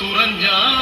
തുറഞ്ഞാൽ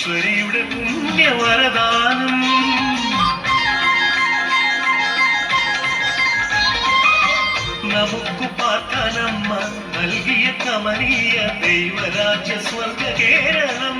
ഈശ്വരിയുടെ പുണ്യവരദാനം നമുക്ക് പാർക്കാനമ്മ നൽകിയ കമനീയ ദൈവരാജ്യ സ്വർഗ കേരളം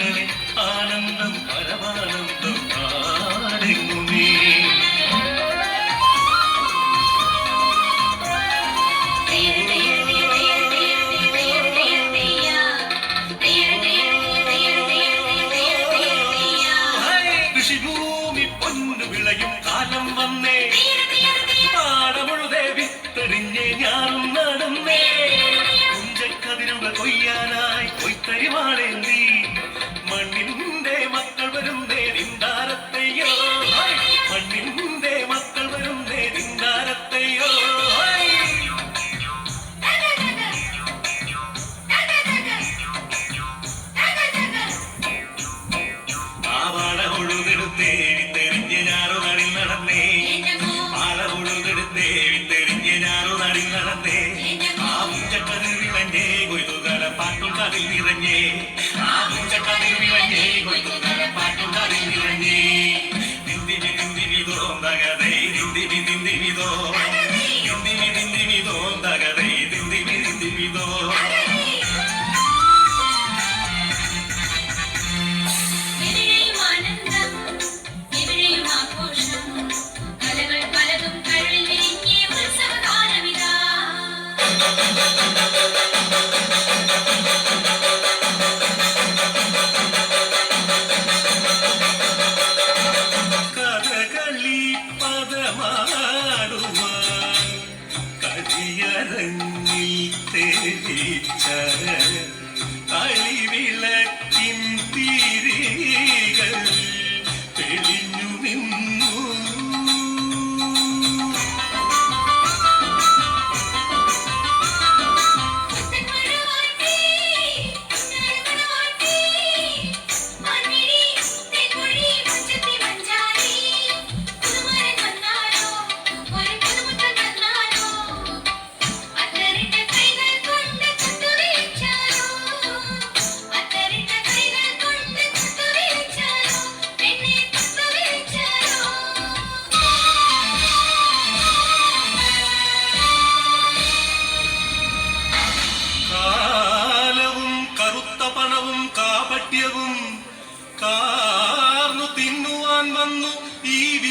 മക്കളെ ആനന്ദം പരമാനന്ദം ആരെങ്ങുമേ കൃഷിഭൂമി പൊന്നു വിളയും കാലം വന്നേ. പാടമുഴുതേ വിത്തെറിഞ്ഞ് ഞാറും നടന്നേ. കുഞ്ചക്കതിരുകൾ കൊയ്യാനായി കൊയ്ത്തരിമാണേ en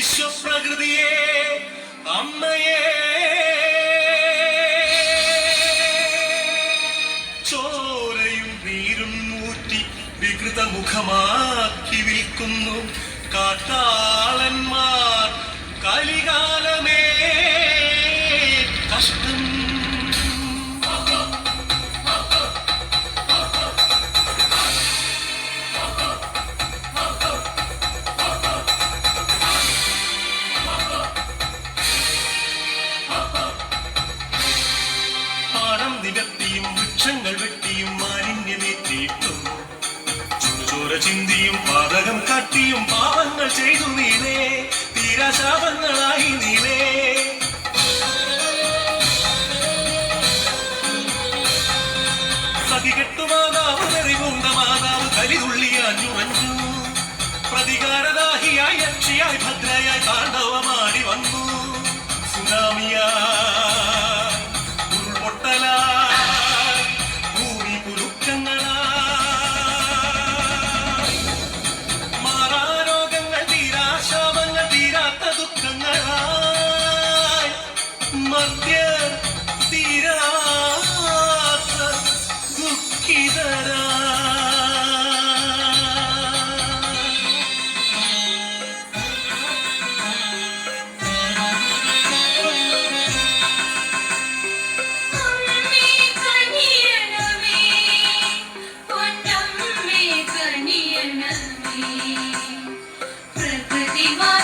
വിശ്വപ്രകൃതിയെ അമ്മയെ. ചോരയും നീരും മൂറ്റി വികൃത മുഖമാക്കി വിൽക്കുന്നു. കാട്ടാളന്മാർ കലികാലമേ കഷ്ടം പാപങ്ങൾ ചെയ്തു നീനേ തീരാശാപങ്ങളായി നീനേ സതികെട്ടു മാതാവ് നിറിവുണ്ട മാതാവ് കലിതുള്ളിയ അഞ്ഞു അഞ്ഞു പ്രതികാരദാഹിയായി അക്ഷിയായി ഭദ്രയായി താണ്ഡവമാടി വന്നു. സുനാമിയായി Fatima.